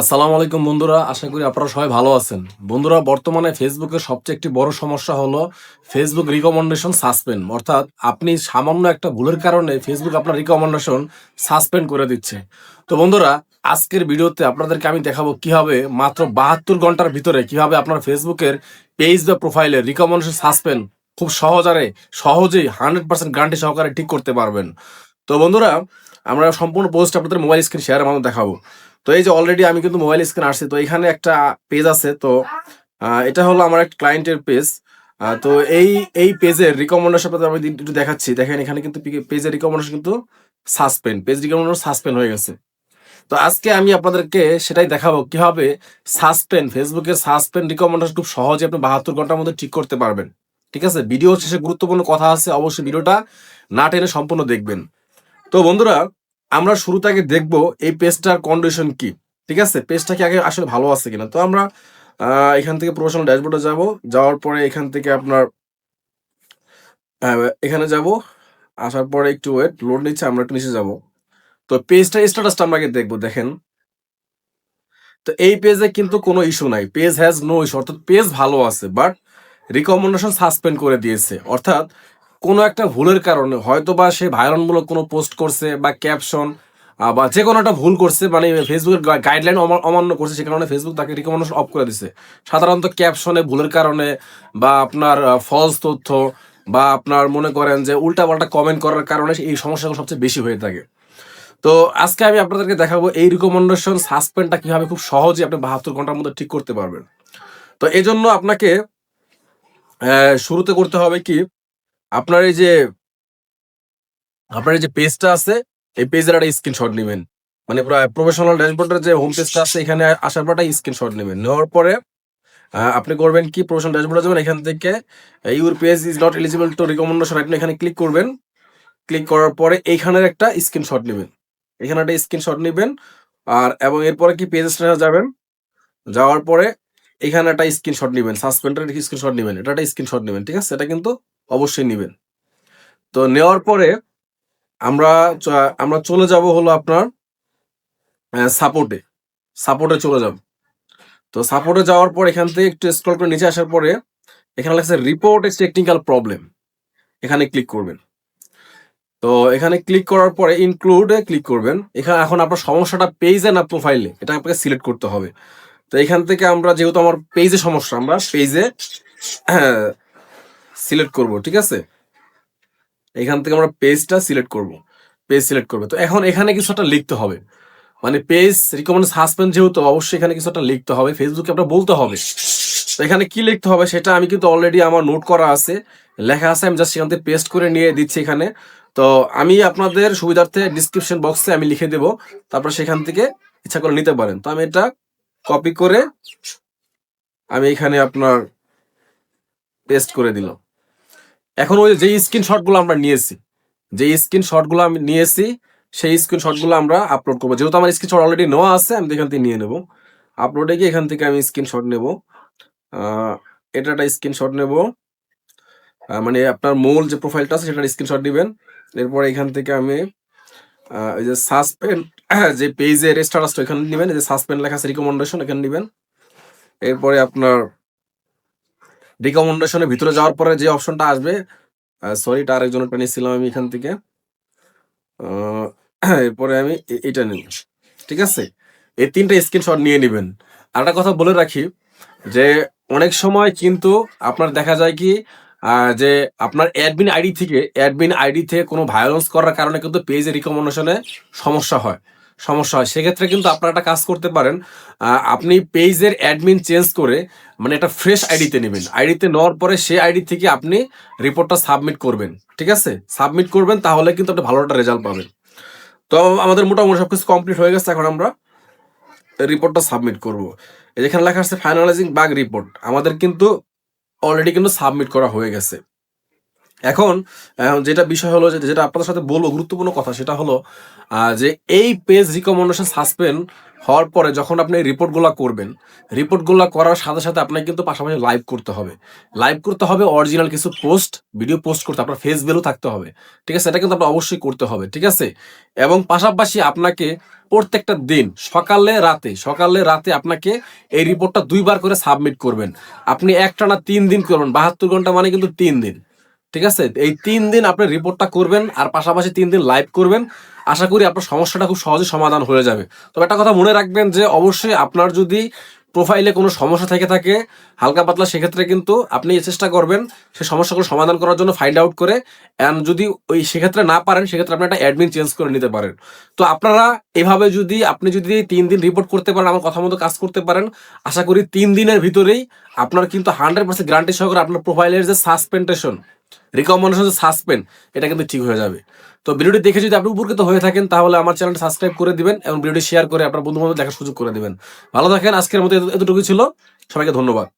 আসসালামু আলাইকুম বন্ধুরা, আশা করি আপনারা সবাই ভালো আছেন। বন্ধুরা, বর্তমানে ফেসবুকের সবচেয়ে একটি বড় সমস্যা হলো ফেসবুক রিকমেন্ডেশন সাসপেন্ড অর্থাৎ আপনি সামান্য একটা ভুলের কারণে ফেসবুক আপনার রিকমেন্ডেশন সাসপেন্ড করে দিচ্ছে। তো বন্ধুরা, আজকের ভিডিওতে আপনাদেরকে আমি দেখাবো কীভাবে মাত্র বাহাত্তর ঘণ্টার ভিতরে কীভাবে আপনার ফেসবুকের পেজ বা প্রোফাইলে রিকমেন্ডেশন সাসপেন্ড খুব সহজারে, সহজেই হান্ড্রেড পার্সেন্ট গ্যারান্টি সহকারে ঠিক করতে পারবেন। তো বন্ধুরা, আমরা সম্পূর্ণ পোস্ট আপনাদের মোবাইল স্ক্রিন শেয়ারের মাধ্যমে দেখাবো। তো এই যে অলরেডি আমি কিন্তু মোবাইল স্ক্রিন আসছি, তো এখানে একটা পেজ আছে, তো এটা হলো আমার একটা ক্লায়েন্টের পেজ তো এই এই পেজের রিকমেন্ডেশন আমি একটু দেখাচ্ছি। দেখেন এখানে কিন্তু পেজের রিকমেন্ডেশন কিন্তু সাসপেন্ড পেজ রিকমেন্ডেশন সাসপেন্ড হয়ে গেছে। তো আজকে আমি আপনাদেরকে সেটাই দেখাবো কীভাবে সাসপেন্ড ফেসবুকের সাসপেন্ড রিকমেন্ডেশন খুব সহজে আপনি বাহাত্তর ঘণ্টার মধ্যে ঠিক করতে পারবেন। ঠিক আছে? ভিডিও শেষে গুরুত্বপূর্ণ কথা আছে, অবশ্যই ভিডিওটা না টেনে সম্পূর্ণ দেখবেন। তো বন্ধুরা আমরা শুরুতে আগে দেখব এই পেজটার কন্ডিশন কি, ঠিক আছে? পেজটা কি আগে আসলে ভালো আছে কিনা? তো আমরা এখান থেকে প্রফেশনাল ড্যাশবোর্ডে যাব, যাওয়ার পরে এখান থেকে আপনার এখানে যাব, আসার পরে একটু ওয়েট লোড নিচ্ছে, আমরা একটু নিচে যাব। তো পেজটা স্ট্যাটাসটা আমরা আগে দেখব, দেখেন। তো এই পেজে কিন্তু কোনো ইস্যু নাই। পেজ হ্যাজ নো ইস্যু অর্থাৎ পেজ ভালো আছে বাট রিকমেন্ডেশন সাসপেন্ড করে দিয়েছে। অর্থাৎ কোনো একটা ভুলের কারণে হয়তো বা সে ভাইরনমূলক কোনো পোস্ট করছে বা ক্যাপশন বা যে কোনো একটা ভুল করছে মানে ফেসবুকের গাইডলাইন অমান্য করছে, সে কারণে ফেসবুক তাকে রিকমেন্ডেশন অফ করে দিছে। সাধারণত ক্যাপশনে ভুলের কারণে বা আপনার ফলস তথ্য বা আপনার মনে করেন যে উল্টাপাল্টা কমেন্ট করার কারণে এই সমস্যাগুলো সবচেয়ে বেশি হয়ে থাকে। তো আজকে আমি আপনাদেরকে দেখাবো এই রিকমেন্ডেশন সাসপেন্ডটা কীভাবে খুব সহজে আপনি বাহাত্তর ঘণ্টার মধ্যে ঠিক করতে পারবেন। তো এই জন্য আপনাকে শুরুতে করতে হবে কি আপনার এই যে, আপনার এই যে পেজটা আছে, এই পেজের একটা স্ক্রিনশট নেবেন। মানে প্রফেশনাল ড্যাশবোর্ডের যে হোম পেজটা আছে, এখানে আসার পর একটা স্ক্রিনশট নেবেন। নেওয়ার পরে আপনি করবেন কি? প্রফেশনাল ড্যাশবোর্ডে যাবেন, এখান থেকে your page is not eligible to recommendation আপনি এখানে ক্লিক করবেন। ক্লিক করার পরে এইখানের একটা স্ক্রিনশট নেবেন। এখানে একটা স্ক্রিনশট নেবেন, আর, এবং এরপরে কি পেজ যাবেন? যাওয়ার পরে, এখানে একটা স্ক্রিনশট নেবেন সাসপেন্ডের স্ক্রিনশট নেবেন, এটা একটা স্ক্রিনশট নেবেন, ঠিক আছে? এটা কিন্তু অবশ্যই নেবেন। তো নেওয়ার পরে আমরা আমরা চলে যাব হলো আপনার সাপোর্টে সাপোর্টে চলে যাব। তো সাপোর্টে যাওয়ার পর এখান থেকে একটু স্ক্রল করে নিচে আসার পরে এখানে লেখা রিপোর্ট এ টেকনিক্যাল প্রবলেম এখানে ক্লিক করবেন। তো এখানে ক্লিক করার পরে ইনক্লুডে ক্লিক করবেন। এখানে এখন আপনার সমস্যাটা পেজে না প্রোফাইলে এটা আপনাকে সিলেক্ট করতে হবে। তো এখান থেকে আমরা যেহেতু আমার পেজে সমস্যা, আমরা পেজে সিলেক্ট করব, ঠিক আছে? এখান থেকে আমরা পেজটা সিলেক্ট করব পেজ সিলেক্ট করবে। তো এখন এখানে কিছু একটা লিখতে হবে। মানে পেজ রিকমেন্ড সাসপেন্ড যেহেতু, অবশ্যই এখানে কিছু একটা লিখতে হবে। ফেসবুকে আপনার বলতে হবে। তো এখানে কি লিখতে হবে সেটা আমি কিন্তু অলরেডি আমার নোট করা আছে। লেখা আছে, আমি জাস্ট সেখান থেকে পেস্ট করে নিয়ে দিচ্ছি এখানে। তো আমি আপনাদের সুবিধার্থে ডিসক্রিপশন বক্সে আমি লিখে দেব। তারপর সেখান থেকে ইচ্ছা করে নিতে পারেন। তো আমি এটা কপি করে আমি এখানে আপনার পেস্ট করে দিলাম। এখন ওই যে স্ক্রিনশটগুলো আমরা নিয়েছি যে স্ক্রিনশটগুলো আমি নিয়েছি, সেই স্ক্রিনশটগুলো আমরা আপলোড করব। যেহেতু আমার স্ক্রিনশট অলরেডি নেওয়া আছে, আমি এখান থেকে নিয়ে নেব। আপলোডে গিয়ে এখান থেকে আমি স্ক্রিনশট নেব। এটা একটা স্ক্রিনশট নেব। মানে আপনার মূল যে প্রোফাইলটা আছে, সেটার স্ক্রিনশট নেবেন এরপর এখান থেকে আমি এই যে সাসপেন্ড যে পেজের স্ট্যাটাসটা এখানে নেবেন যে সাসপেন্ড লেখা আছে রিকমেন্ডেশন এখানে নেবেন এরপরে আপনার রিকমেন্ডেশনের ভিতরে যাওয়ার পরে যে অপশনটা আসবে সরি এটা আরেকজনেরটা নিয়েছিলাম আমি এখান থেকে। এরপরে আমি এটা নিব ঠিক আছে? এই তিনটা স্ক্রিনশট নিয়ে নেবেন। আর একটা কথা বলে রাখি, যে অনেক সময় কিন্তু আপনার দেখা যায় কি যে আপনার অ্যাডমিন আইডি থেকে অ্যাডমিন আইডি থেকে কোনো ভায়োলেন্স করার কারণে কিন্তু পেজে রিকমেন্ডেশনে সমস্যা হয়। সমস্যা হয়। সেক্ষেত্রে কিন্তু আপনারা একটা কাজ করতে পারেন আপনি পেজের অ্যাডমিন চেঞ্জ করে মানে একটা ফ্রেশ আইডিতে নেবেন। আইডিতে নেওয়ার পরে সেই আইডি থেকে আপনি রিপোর্টটা সাবমিট করবেন। ঠিক আছে? সাবমিট করবেন, তাহলে কিন্তু আপনি ভালো একটা রেজাল্ট পাবেন। তো আমাদের মোটামুটি সব কিছু কমপ্লিট হয়ে গেছে, এখন আমরা রিপোর্টটা সাবমিট করব। এই যেখানে লেখা আছে ফাইনালাইজিং বাগ রিপোর্ট আমাদের কিন্তু অলরেডি কিন্তু সাবমিট করা হয়ে গেছে। এখন যেটা বিষয় হলো যে, যেটা আপনাদের সাথে বলব, গুরুত্বপূর্ণ কথা, সেটা হলো যে এই পেজ রিকমেন্ডেশন সাসপেন্ড হওয়ার পরে যখন আপনি রিপোর্টগুলো করবেন রিপোর্টগুলো করার সাথে সাথে আপনাকে কিন্তু পাশাপাশি লাইভ করতে হবে। লাইভ করতে হবে অরিজিনাল কিছু পোস্ট ভিডিও পোস্ট করতে, আপনার ফেস ভ্যালু থাকতে হবে। ঠিক আছে? এটা কিন্তু আপনার অবশ্যই করতে হবে, ঠিক আছে? এবং পাশাপাশি আপনাকে প্রত্যেকটা দিন, সকালে, রাতে সকালে, রাতে আপনাকে এই রিপোর্টটা দুইবার করে সাবমিট করবেন। আপনি একটানা তিন দিন করবেন, বাহাত্তর ঘণ্টা মানে কিন্তু তিন দিন। ঠিক আছে? এই তিন দিন আপনি রিপোর্টটা করবেন আর পাশাপাশি তিন দিন লাইভ করবেন। আশা করি আপনার সমস্যাটা খুব সহজে সমাধান হয়ে যাবে। তবে একটা কথা মনে রাখবেন যে, অবশ্যই আপনার যদি প্রোফাইলে কোনো সমস্যা থেকে থাকে, হালকা পাতলা, সেক্ষেত্রে কিন্তু আপনি চেষ্টা করবেন সেই সমস্যাগুলো সমাধান করার জন্য ফাইন্ড আউট করে। অ্যান্ড যদি ওই সেক্ষেত্রে না পারেন, সেক্ষেত্রে আপনি একটা অ্যাডমিন চেঞ্জ করে নিতে পারেন। তো আপনারা এভাবে যদি, আপনি যদি তিন দিন রিপোর্ট করতে পারেন, আমার কথা মতো কাজ করতে পারেন, আশা করি তিন দিনের ভিতরেই আপনার কিন্তু হান্ড্রেড পার্সেন্ট গ্যারান্টি সহকারে আপনার প্রোফাইলের যে সাসপেন্টেশন রিকমেন্ডেশন সাসপেন্ড এটা কিন্তু ঠিক হয়ে যাবে। তো ভিডিওটি দেখে যদি আপনি উপকৃত হয়ে থাকেন, তাহলে আমার চ্যানেলটি সাবস্ক্রাইব করে দিবেন এবং ভিডিওটি শেয়ার করে আপনার বন্ধু বান্ধব দেখার সুযোগ করে দিবেন। ভালো থাকেন, আজকের মতো এতটুকু ছিল। সবাইকে ধন্যবাদ।